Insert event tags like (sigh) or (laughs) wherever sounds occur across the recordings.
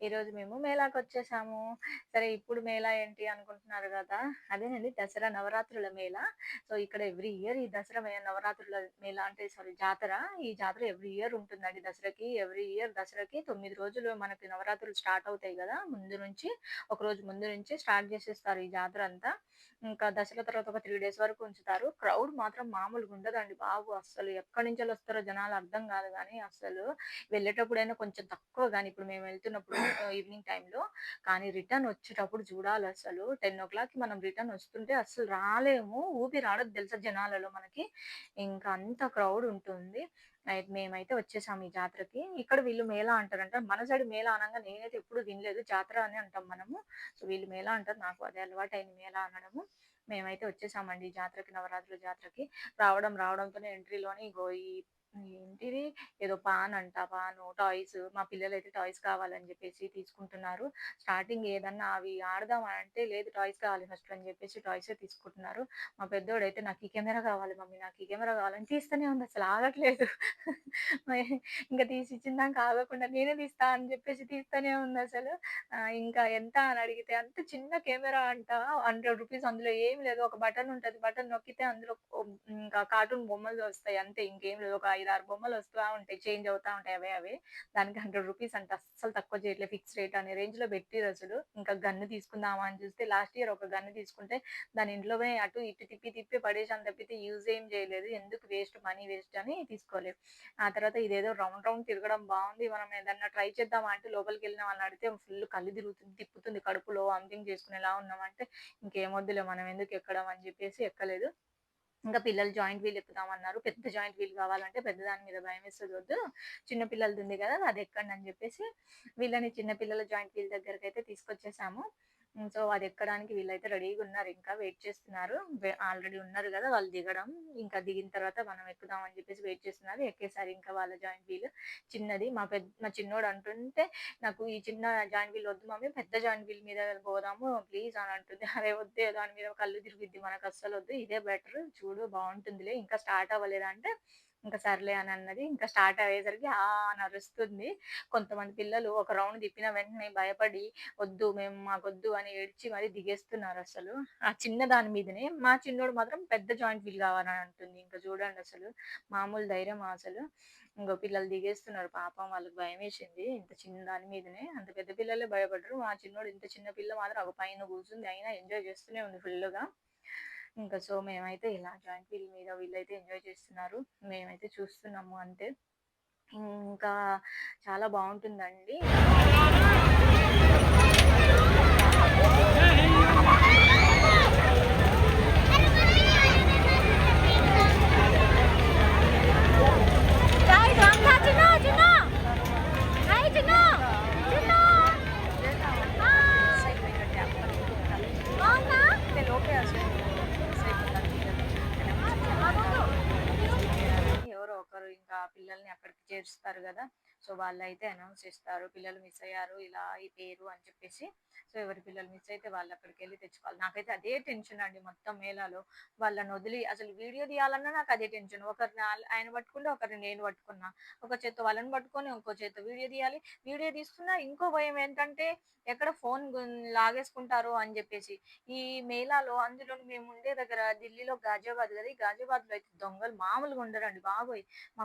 ఈరోజు మేము మేళాకొచ్చేసాము. సరే ఇప్పుడు మేళా ఏంటి అనుకుంటున్నారు కదా అదేనండి దసరా నవరాత్రుల మేళా. సో, ఇక్కడ ఎవ్రీ ఇయర్ ఈ దసరా నవరాత్రుల మేళా అంటే సారీ జాతర. ఈ జాతర ఎవ్రీ ఇయర్ ఉంటుందండి దసరాకి. ఎవ్రీ ఇయర్ దసరాకి తొమ్మిది రోజులు మనకి నవరాత్రులు స్టార్ట్ అవుతాయి కదా ముందు నుంచి ఒక రోజు ముందు నుంచి స్టార్ట్ చేసేస్తారు ఈ జాతర అంతా. ఇంకా దసరా తర్వాత ఒక త్రీ డేస్ వరకు ఉంచుతారు. క్రౌడ్ మాత్రం మామూలుగా ఉండదండి బాబు! అస్సలు ఎక్కడి నుంచి వస్తారో జనాలు అర్థం కాదు కానీ అస్సలు వెళ్ళేటప్పుడైనా కొంచెం తక్కువ కానీ ఇప్పుడు మేము వెళ్తున్నప్పుడు ఈవినింగ్ టైంలో కానీ రిటర్న్ వచ్చేటప్పుడు చూడాలి అసలు టెన్ ఓ 10:00కి మనం రిటర్న్ వస్తుంటే అస్సలు రాలేము. ఊపిరి ఆడదు తెలుసా జనాలలో మనకి. ఇంకా అంత క్రౌడ్ ఉంటుంది. మేమైతే వచ్చేసాము ఈ జాతరకి. ఇక్కడ వీళ్ళు మేళా అంటారంట. మన సైడ్ మేళా అనంగా నేనైతే ఎప్పుడు వినలేదు. జాతర అని అంటాం మనము. సో, వీళ్ళు మేళా అంటారు. నాకు అదే అలవాటు అయిన మేళా అనడము. మేమైతే వచ్చేసామండి ఈ జాతరకి నవరాత్రుల జాతరకి. రావడం రావడంతోనే ఎంట్రీలోనే ఇగో ఈ ఏంటిది ఏదో పాన్ అంట. పాను, టాయ్స్ మా పిల్లలు అయితే టాయ్స్ కావాలని చెప్పేసి తీసుకుంటున్నారు. స్టార్టింగ్ ఏదన్నా అవి ఆడదాం అంటే లేదు టాయ్స్ కావాలి ఫస్ట్ అని చెప్పేసి టాయ్స్ తీసుకుంటున్నారు. మా పెద్దోడైతే నాకు ఈ కెమెరా కావాలి మమ్మీ నాకు ఈ కెమెరా కావాలని తీస్తూనే ఉంది అసలు ఆగట్లేదు. (laughs) ఇంకా తీసి ఇచ్చిందాక ఆగకుండా నేనే తీస్తా అని చెప్పేసి తీస్తూనే ఉంది అసలు ఇంకా ఎంత అని అడిగితే అంత చిన్న కెమెరా అంట. హండ్రెడ్ రూపీస్ అందులో ఏం లేదు. ఒక బటన్ ఉంటుంది బటన్ నొక్కితే అందులో ఇంకా కార్టూన్ బొమ్మలు వస్తాయి అంతే. ఇంకేం లేదు. ఒక 5, 6 బొమ్మలు వస్తూ ఉంటాయి. చేంజ్ అవుతా ఉంటాయి అవే అవే. దానికి హండ్రెడ్ రూపీస్ అంటే అస్సలు తక్కువ చేయట్లే. ఫిక్స్ రేట్ అనే రేంజ్‌లో పెట్టిర్రసలు. ఇంకా గన్ను తీసుకుందామా అని చూస్తే లాస్ట్ ఇయర్ ఒక గన్ను తీసుకుంటే దాని ఇంట్లోనే అటు ఇటు తిప్పి తిప్పి పడేసాను తప్పితే యూజ్ ఏం చేయలేదు. ఎందుకు వేస్ట్ మనీ వేస్ట్ అని తీసుకోలేదు. ఆ తర్వాత ఇదేదో రౌండ్ రౌండ్ తిరగడం బాగుంది మనం ఏదన్నా ట్రై చేద్దామా అంటే లోపలికెళ్ళిన వాళ్ళని అడిగితే ఫుల్ కళ్ళు తిరుగుతుంది, తిప్పుతుంది కడుపులో అంతింగ్ చేసుకునేలా ఉన్నామంటే ఇంకేం వద్దులే మనం ఎందుకు ఎక్కడం అని చెప్పేసి ఎక్కలేదు. ఇంకా పిల్లలు జాయింట్ వీల్ ఎక్కుదామన్నారు. పెద్ద జాయింట్ వీల్ కావాలంటే పెద్ద దాని మీద భయమేస్తది వద్దు. చిన్న పిల్లలది ఉంది కదా! అది ఎక్కండి అని చెప్పేసి వీళ్ళని చిన్న పిల్లల జాయింట్ వీల్ దగ్గరకైతే తీసుకొచ్చేసాము. సో, అది ఎక్కడానికి వీళ్ళైతే రెడీగా ఉన్నారు ఇంకా వెయిట్ చేస్తున్నారు. ఆల్రెడీ ఉన్నారు కదా వాళ్ళు దిగడం. ఇంకా దిగిన తర్వాత మనం ఎక్కుదాం అని చెప్పేసి వెయిట్ చేస్తున్నారు. ఎక్కేసారి ఇంకా వాళ్ళ జాయింట్ వీల్. చిన్నది మా పెద్ మా చిన్నోడు అంటుంటే నాకు ఈ చిన్న జాయింట్ వీల్ వద్దు మమ్మీ పెద్ద జాయింట్ వీల్ మీద పోదాము ప్లీజ్ అని అంటుంది. అరే వద్దే దాని మీద కళ్ళు తిరిగిద్ది మనకు అస్సలు వద్దు ఇదే బెటర్ చూడు బాగుంటుందిలే ఇంకా స్టార్ట్ అవ్వలేదంటే ఇంకా సర్లే అని అన్నది. ఇంకా స్టార్ట్ అయ్యేసరికి ఆ! నరుస్తుంది కొంతమంది పిల్లలు ఒక రౌండ్ తిప్పిన వెంటనే భయపడి వద్దు మేము మాకొద్దు అని ఏడ్చి మరి దిగేస్తున్నారు అసలు ఆ చిన్న దాని మీదనే. మా చిన్నోడు మాత్రం పెద్ద జాయింట్ వీల్ కావాలని అంటుంది. ఇంకా చూడండి అసలు మామూలు ధైర్యం అసలు. ఇంకో పిల్లలు దిగేస్తున్నారు పాపం వాళ్ళకి భయమేసింది. ఇంత చిన్న దాని మీదనే. అంత పెద్ద పిల్లలే భయపడరు. మా చిన్నోడు ఇంత చిన్న పిల్ల మాత్రం ఒక పైన కూర్చుంది. అయినా ఎంజాయ్ చేస్తూనే ఉంది ఫుల్గా ఇంకా సో, మేమైతే ఇలా జాయింట్ వీల్ మీద వీళ్ళైతే ఎంజాయ్ చేస్తున్నారు. మేమైతే చూస్తున్నాము అంతే. ఇంకా చాలా బాగుంటుందండి పిల్లల్ని అక్కడికి చేరుస్తారు కదా సో, వాళ్ళైతే అనౌన్స్ చేస్తారు. పిల్లలు మిస్ అయ్యారు ఇలా ఈ పేరు అని చెప్పేసి. సో, ఎవరి పిల్లలు మిస్ అయితే వాళ్ళు అక్కడికెళ్ళి తెచ్చుకోవాలి. నాకైతే అదే టెన్షన్ అండి మొత్తం మేళాలో. వాళ్ళని వదిలి అసలు వీడియో తీయాలన్నా నాకు అదే టెన్షన్. ఒకరిని ఆయన పట్టుకుంటే ఒకరిని నేను పట్టుకున్నా. ఒక చేత్తో వాళ్ళని పట్టుకొని ఇంకో చేత్తో వీడియో తీయాలి. వీడియో తీస్తున్నా ఇంకో భయం ఏంటంటే ఎక్కడ ఫోన్ లాగేసుకుంటారు అని చెప్పేసి ఈ మేళాలో అందులో మేము ఉండే దగ్గర ఢిల్లీలో గాజియాబాద్ కదా ఈ గాజియాబాద్‌లో అయితే దొంగలు మామూలుగా ఉండరండి బాబోయ్! మా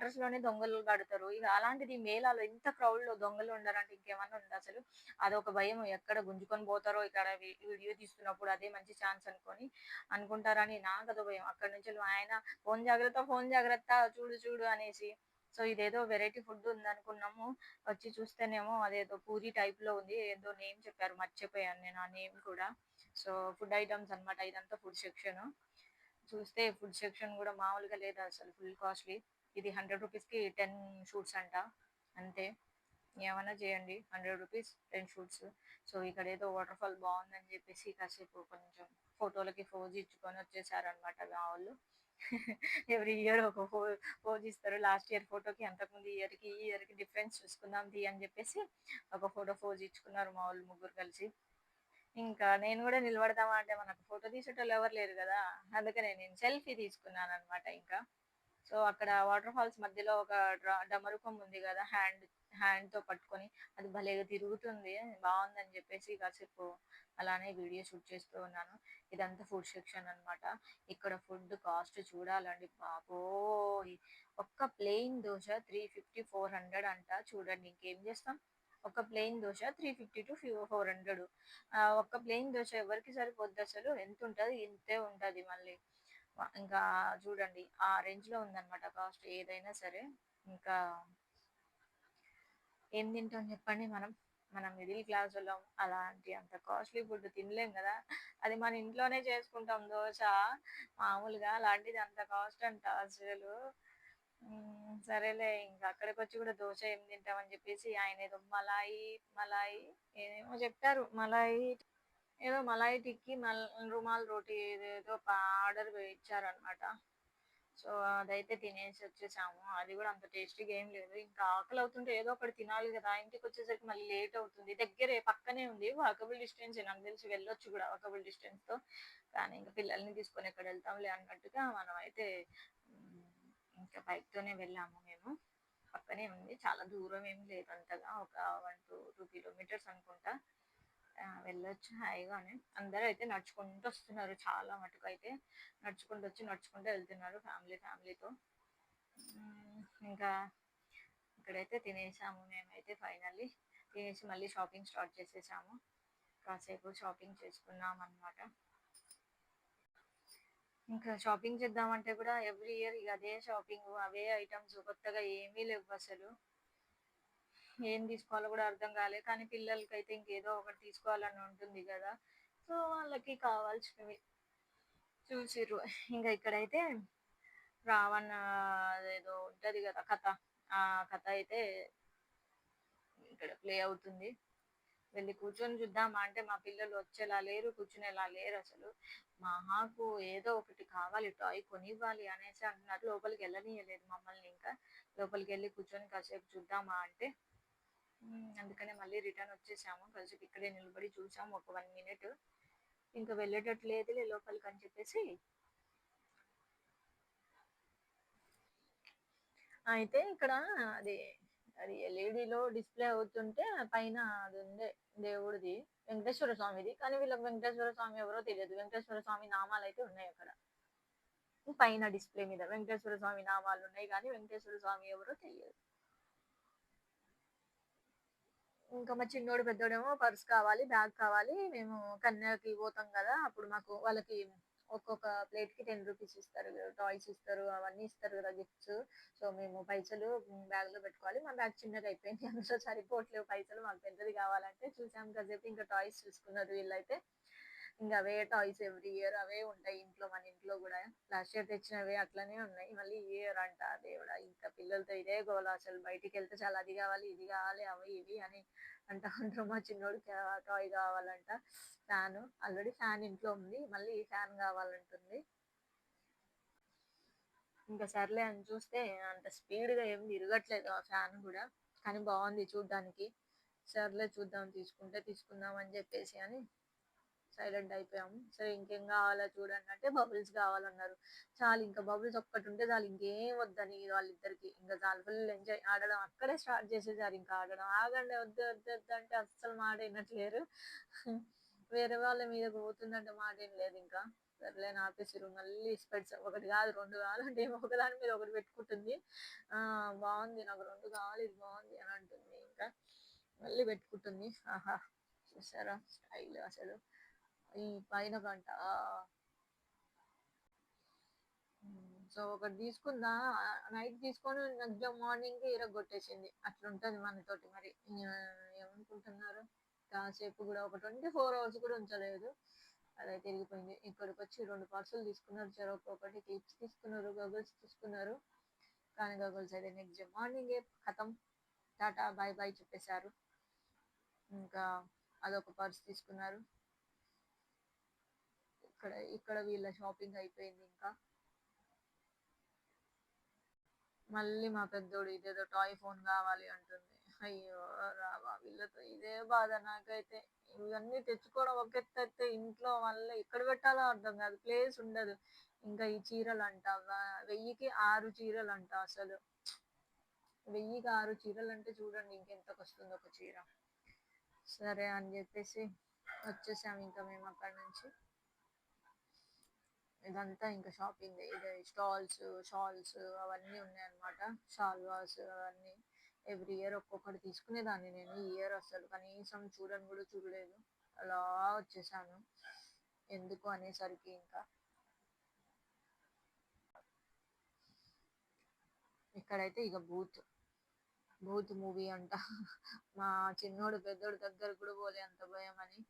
క క్వార్టర్స్‌లోనే దొంగలు పడతారు. ఇక అలాంటిది మేళాలో ఇంత క్రౌడ్‌లో దొంగలు ఉండాలంటే ఇంకేమన్నా ఉందా అసలు? అదొక భయం ఎక్కడ గుంజుకొని పోతారో ఇక్కడ వీడియో తీస్తున్నప్పుడు అదే మంచి ఛాన్స్ అనుకొని అనుకుంటారని నాకదో భయం. అక్కడ నుంచి ఆయన ఫోన్ జాగ్రత్త, ఫోన్ జాగ్రత్త చూడు చూడు అనేసి. సో, ఇదేదో వెరైటీ ఫుడ్ ఉందనుకున్నాము. వచ్చి చూస్తేనేమో అదేదో పూరి టైప్లో ఉంది. ఏదో నేమ్ చెప్పారు మర్చిపోయాను నేను ఆ నేమ్ కూడా. సో, ఫుడ్ ఐటమ్స్ అన్నమాట. ఇదంతా ఫుడ్ సెక్షన్ చూస్తే ఫుడ్ సెక్షన్ కూడా మామూలుగా లేదు అసలు ఫుల్ కాస్ట్‌లీ. ఇది హండ్రెడ్ రూపీస్కి టెన్ షూట్స్ అంట. అంతే. ఏమైనా చేయండి. Hundred rupees ten shoots. So, ఇక్కడ ఏదో వాటర్ ఫాల్ బాగుందని చెప్పేసి కాసేపు కొంచెం ఫోటోలకి ఫోజ్ ఇచ్చుకొని వచ్చేసారనమాట మా వాళ్ళు (laughs) ఎవ్రీ ఇయర్ ఒక ఫో ఫోజ్ ఇస్తారు. లాస్ట్ ఇయర్ ఫోటోకి అంతకుముందు ఇయర్‌కి, ఈ ఇయర్‌కి డిఫరెన్స్ చూసుకుందాం తీ అని చెప్పేసి ఒక ఫోటో ఫోజ్ ఇచ్చుకున్నారు మా వాళ్ళు ముగ్గురు కలిసి. ఇంకా నేను కూడా నిలబడదామా అంటే మనకు ఫోటో తీసేటోళ్ళు ఎవరు లేరు కదా అందుకనే నేను సెల్ఫీ తీసుకున్నాను అనమాట ఇంకా. సో అక్కడ వాటర్ ఫాల్స్ మధ్యలో ఒక డ్ర- డమరుకం ఉంది కదా హ్యాండ్ హ్యాండ్తో పట్టుకొని అది భలేగా తిరుగుతుంది బాగుందని చెప్పేసి కాసేపు అలానే వీడియో షూట్ చేస్తూ ఉన్నాను. ఇదంతా ఫుడ్ సెక్షన్ అన్నమాట. ఇక్కడ ఫుడ్ కాస్ట్ చూడాలండి బాబోయ్. ఒక్క plain dosa three fifty four hundred అంట. చూడండి ఇంకేం చేస్తాం? ఒక plain dosa three fifty to four hundred. ఒక్క ప్లెయిన్ దోశ ఎవరికి సరిపోద్ది అసలు? ఎంత ఉంటుంది? ఇంతే ఉంటుంది మళ్ళీ. ఇంకా చూడండి ఆ రేంజ్లో ఉందన్నమాట కాస్ట్ ఏదైనా సరే. ఇంకా ఏం తింటాం చెప్పండి మనం? మనం మిడిల్ క్లాస్ వాళ్ళం అలాంటి అంత కాస్ట్లీ ఫుడ్ తినలేం కదా. అది మన ఇంట్లోనే చేసుకుంటాం దోశ మామూలుగా అలాంటిది అంత కాస్ట్ అంట అసలు. సరేలే ఇంకా అక్కడికి వచ్చి కూడా దోశ ఏం తింటామని చెప్పేసి ఆయన ఏదో మలాయి మలాయి ఏదేమో చెప్పారు మలాయి ఏదో మలాయి టిక్కి మల్ రుమాల్ రోటీ ఏదేదో ఆర్డర్ ఇచ్చారనమాట సో అదైతే తినేసి వచ్చేసాము. అది కూడా అంత టేస్టీగా ఏం లేదు. ఇంకా ఆకలి అవుతుంటే ఏదో ఒకటి తినాలి కదా. ఇంటికి వచ్చేసరికి మళ్ళీ లేట్ అవుతుంది. దగ్గరే పక్కనే ఉంది. వాకబుల్ డిస్టెన్స్ నాకు తెలిసి వెళ్ళొచ్చు కూడా వాకబుల్ డిస్టెన్స్తో. కానీ ఇంకా పిల్లల్ని తీసుకొని ఎక్కడ వెళ్తాంలే అన్నట్టుగా మనం అయితే ఇంకా బైక్ తోనే వెళ్ళాము మేము. పక్కనే ఉంది. చాలా దూరం ఏం లేదు అంతగా. ఒక వన్ టూ టూ కిలోమీటర్స్ అనుకుంటా. వెళ్ళొచ్చు హాయిగానే. అందరూ అయితే నడుచుకుంటూ వస్తున్నారు చాలా మటుకు అయితే. నడుచుకుంటూ వచ్చి నడుచుకుంటూ వెళ్తున్నారు ఫ్యామిలీ ఫ్యామిలీతో. ఇంకా ఇక్కడైతే తినేసాము మేమైతే ఫైనల్లీ. తినేసి మళ్ళీ షాపింగ్ స్టార్ట్ చేసేసాము. కాసేపు షాపింగ్ చేసుకున్నాం అన్నమాట ఇంకా షాపింగ్ చేద్దామంటే కూడా ఎవ్రీ ఇయర్ ఇక అదే షాపింగ్ అవే ఐటమ్స్ కొత్తగా ఏమీ లేవు అసలు. ఏం తీసుకోవాలో కూడా అర్థం కాలేదు. కానీ పిల్లలకి అయితే ఇంకేదో ఒకటి తీసుకోవాలని ఉంటుంది కదా. సో వాళ్ళకి కావాల్సినవి చూసిర్రు. ఇంకా ఇక్కడైతే రావణ ఏదో ఉంటది కదా కథ. ఆ కథ అయితే ఇక్కడ ప్లే అవుతుంది. వెళ్ళి కూర్చొని చూద్దామా? అంటే మా పిల్లలు వచ్చేలా లేరు కూర్చునేలా లేరు అసలు. మాకు ఏదో ఒకటి కావాలి టాయ్ కొనివ్వాలి అనేసి అంటున్నారు. లోపలికి వెళ్ళనీయలేదు మమ్మల్ని ఇంకా. లోపలికి వెళ్ళి కూర్చొని కాసేపు చూద్దామా అంటే అందుకనే మళ్ళీ రిటర్న్ వచ్చేసాము. కాసేపు ఇక్కడే నిలబడి చూసాము ఒక వన్ మినిట్. ఇంకా వెళ్ళేటట్టు లేదులే లోపలికి అని చెప్పేసి. అయితే ఇక్కడ అది అది ఎల్ఈడిలో డిస్ప్లే అవుతుంటే పైన అది ఉండే దేవుడిది వెంకటేశ్వర స్వామిది. కానీ వీళ్ళకి వెంకటేశ్వర స్వామి ఎవరో తెలియదు. వెంకటేశ్వర స్వామి నామాలు అయితే ఉన్నాయి అక్కడ. పైన డిస్ప్లే మీద వెంకటేశ్వర స్వామి నామాలు ఉన్నాయి కానీ వెంకటేశ్వర స్వామి ఎవరో తెలియదు. ఇంకా మా చిన్నోడు పెద్దోడేమో పర్స్ కావాలి బ్యాగ్ కావాలి. మేము కన్యాకి పోతాం కదా అప్పుడు మాకు వాళ్ళకి ఒక్కొక్క ప్లేట్కి టెన్ రూపీస్ ఇస్తారు టాయ్స్ ఇస్తారు అవన్నీ ఇస్తారు కదా గిఫ్ట్స్. సో మేము పైసలు బ్యాగ్లో పెట్టుకోవాలి. మా బ్యాగ్ చిన్నగా అయిపోయింది. అందులో సరిపోవట్లేవు పైసలు మాకు పెద్దది కావాలంటే చూసాం. కాసేపు ఇంకా టాయ్స్ చూసుకున్నారు వీళ్ళైతే. ఇంకా అవే టాయ్స్ ఎవ్రీ ఇయర్ అవే ఉంటాయి ఇంట్లో మన ఇంట్లో కూడా. లాస్ట్ ఇయర్ తెచ్చినవే అట్లనే ఉన్నాయి. మళ్ళీ ఈ ఇయర్ అంట దేవుడా ఇంకా పిల్లలతో ఇదే గోల. అసలు బయటికి వెళ్తే చాలా అది కావాలి ఇది కావాలి అవి ఇవి అని అంటా ఉంటారు. మా చిన్నోడు టాయ్ కావాలంట. ఫ్యాన్ ఆల్రెడీ ఫ్యాన్ ఇంట్లో ఉంది. మళ్ళీ ఫ్యాన్ కావాలంటుంది. ఇంకా సర్లే అని చూస్తే అంత స్పీడ్గా ఏం తిరగట్లేదు ఆ ఫ్యాన్ కూడా. కానీ బాగుంది చూడ్డానికి. సర్లే చూద్దాం తీసుకుంటే తీసుకుందాం అని చెప్పేసి అని సైలెంట్ అయిపోయాము. సరే ఇంకేం కావాలా చూడండి అంటే బబుల్స్ కావాలన్నారు. చాలు ఇంకా బబుల్స్ ఒక్కటి ఉంటే చాలు ఇంకేం వద్దని వాళ్ళిద్దరికి. ఇంకా చాలు ఫుల్ ఎంజాయ్ ఆడడం అక్కడే స్టార్ట్ చేసేసారు. ఇంకా ఆడడం ఆగండి వద్దు వద్దు వద్దు అంటే అస్సలు మాట వినట్లేరు వేరే వాళ్ళ మీద పోతుందంటే మాట ఏం లేదు ఇంకా. సర్లే ఆపేసారు మళ్ళీ స్పెట్స్ ఒకటి కాదు రెండు కావాలంటే ఏమో ఒకదాని మీద ఒకటి పెట్టుకుంటుంది. బాగుంది నాకు రెండు కావాలి ఇది బాగుంది అని అంటుంది ఇంకా. మళ్ళీ పెట్టుకుంటుంది. ఆహా చూసారా? స్టైల్ అసలు. ఈ పైన గంట. సో ఒకటి తీసుకుందా? నైట్ తీసుకొని నెక్స్ట్ మార్నింగ్ ఇరగొట్టేసింది. అట్లుంటది మనతోటి మరి. ఏమనుకుంటున్నారు? కాసేపు కూడా ఒక ట్వంటీ ఫోర్ అవర్స్ కూడా ఉంచలేదు. అదైతే తిరిగిపోయింది. ఇక్కడికి వచ్చి రెండు పార్సల్ తీసుకున్నారు. చెరొక ఒకటి క్లిప్స్ తీసుకున్నారు. గగుల్స్ తీసుకున్నారు. కానీ గగుల్స్ అయితే నెక్స్ట్ డే మార్నింగే కథం టాటా బాయ్ బాయ్ చెప్పేశారు. ఇంకా అదొక పర్స్ తీసుకున్నారు. ఇక్కడ ఇక్కడ వీళ్ళ షాపింగ్ అయిపోయింది ఇంకా. మళ్ళీ మా పెద్దోడు ఇదేదో టాయ్ ఫోన్ కావాలి అంటుంది. అయ్యో రావా వీళ్ళతో ఇదే బాధ నాకైతే. ఇవన్నీ తెచ్చుకోవడం ఒక ఎత్తు ఇంట్లో మళ్ళీ ఎక్కడ పెట్టాలో అర్థం కాదు ప్లేస్ ఉండదు. ఇంకా ఈ చీరలు అంట వెయ్యికి ఆరు చీరలు అంట అసలు. వెయ్యికి ఆరు చీరలు అంటే చూడండి ఇంకెంతకు వస్తుంది ఒక చీర. సరే అని చెప్పేసి వచ్చేసాము ఇంకా మేము అక్కడ నుంచి. ఇదంతా ఇంకా షాపింగ్ ఇది స్టాల్స్ షాల్స్ అవన్నీ ఉన్నాయన్నమాట. షాల్వాస్ అవన్నీ ఎవ్రీ ఇయర్ ఒక్కొక్కటి తీసుకునేదాన్ని నేను ఈ ఇయర్ అసలు కనీసం చూడని కూడా చూడలేదు. అలా వచ్చేసాను. ఎందుకు అనేసరికి ఇంకా. ఇక్కడైతే ఇక బూత్ బూత్ మూవీ అంట. మా చిన్నోడు పెద్దోడు దగ్గర కూడా పోలే అంత భయం అని.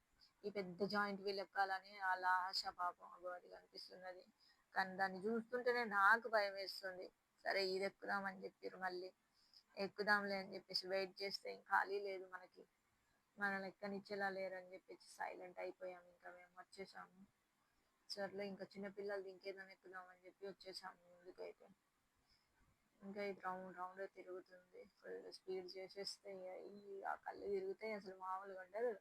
ఈ పెద్ద జాయింట్ వీల్ ఎక్కాలని అలా ఆశ పాపం అగో అది కనిపిస్తున్నది. కానీ దాన్ని చూస్తుంటేనే నాకు భయం వేస్తుంది. సరే ఇది ఎక్కుదామని చెప్పారు మళ్ళీ. ఎక్కుదాంలే అని చెప్పేసి వెయిట్ చేస్తే ఇంకా ఖాళీ లేదు మనకి. మన లెక్కనిచ్చేలా లేరని చెప్పేసి సైలెంట్ అయిపోయాము ఇంకా మేము వచ్చేసాము. సర్లే ఇంకా చిన్నపిల్లలు ఇంకేదైనా ఎక్కుదామని చెప్పి వచ్చేసాము ముందుకైతే. ఇంకా ఇది రౌండ్ రౌండ్ తిరుగుతుంది. ఫుల్ స్పీడ్ చేసేస్తే ఈ ఆ కళ్ళు తిరుగుతాయి అసలు మామూలుగా ఉండదు.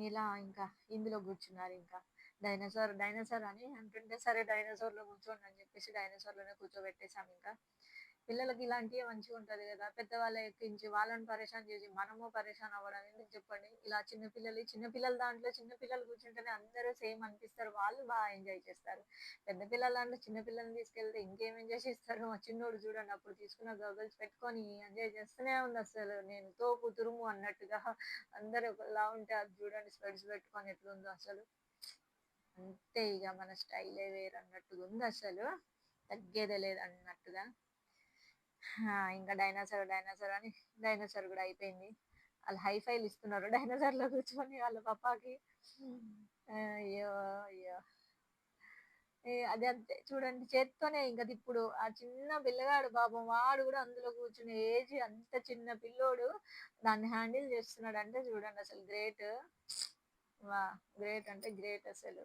ఇలా ఇంకా? ఇందులో కూర్చున్నారు ఇంకా. డైనోసార్ డైనోసార్ అని అంటుంటే సరే డైనోసార్లో కూర్చోండి అని చెప్పేసి డైనోసార్లోనే కూర్చోబెట్టేసాం ఇంకా. పిల్లలకి ఇలాంటివి మంచిగా ఉంటది కదా. పెద్దవాళ్ళు ఎక్కించి వాళ్ళని పరేషాన్ చేసి మనము పరేషాన్ అవ్వడం ఎందుకు చెప్పండి? ఇలా చిన్న పిల్లలు చిన్న పిల్లల దాంట్లో చిన్న పిల్లలు కూర్చుంటేనే అందరూ సేమ్ అనిపిస్తారు. వాళ్ళు బాగా ఎంజాయ్ చేస్తారు. పెద్ద పిల్లల దాంట్లో చిన్న పిల్లల్ని తీసుకెళ్తే ఇంకేం ఎంజాయ్ చేస్తారు? మా చిన్నోడు చూడండి అప్పుడు తీసుకున్న గగల్స్ పెట్టుకొని ఎంజాయ్ చేస్తూనే ఉంది అసలు. నేను తోపు తురుము అన్నట్టుగా అందరూ ఒకలా ఉంటే అది చూడండి స్పెడ్స్ పెట్టుకొని ఎట్లుందో అసలు. అంతే ఇక మన స్టైలే వేరు అన్నట్టుగా ఉంది అసలు. తగ్గేదే లేదు అన్నట్టుగా. ఇంకా డైనోసార్ డైనోసార్ అని డైనోసార్ కూడా అయిపోయింది. వాళ్ళు హైఫైలు ఇస్తున్నారు. (laughs) డైనోసార్లో కూర్చొని వాళ్ళ పప్పాకి అయ్యో అయ్యో. అది అదే అంతే. చూడండి చేత్తోనే ఇంకా ఇప్పుడు ఆ చిన్న పిల్లగాడు పాపం వాడు కూడా అందులో కూర్చుని ఏజ్ అంత చిన్న పిల్లోడు దాన్ని హ్యాండిల్ చేస్తున్నాడు అంటే చూడండి అసలు గ్రేట్. వా గ్రేట్ అంటే గ్రేట్ అసలు.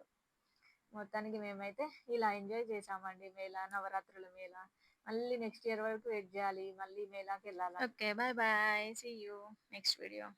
మొత్తానికి మేమైతే ఇలా ఎంజాయ్ చేసామండి మేళ నవరాత్రుల మేళ. మళ్ళీ నెక్స్ట్ ఇయర్ వరకు వెయిట్ చేయాలి. మళ్ళీ మేలాకి వెళ్ళాలి? Okay bye bye. See you next video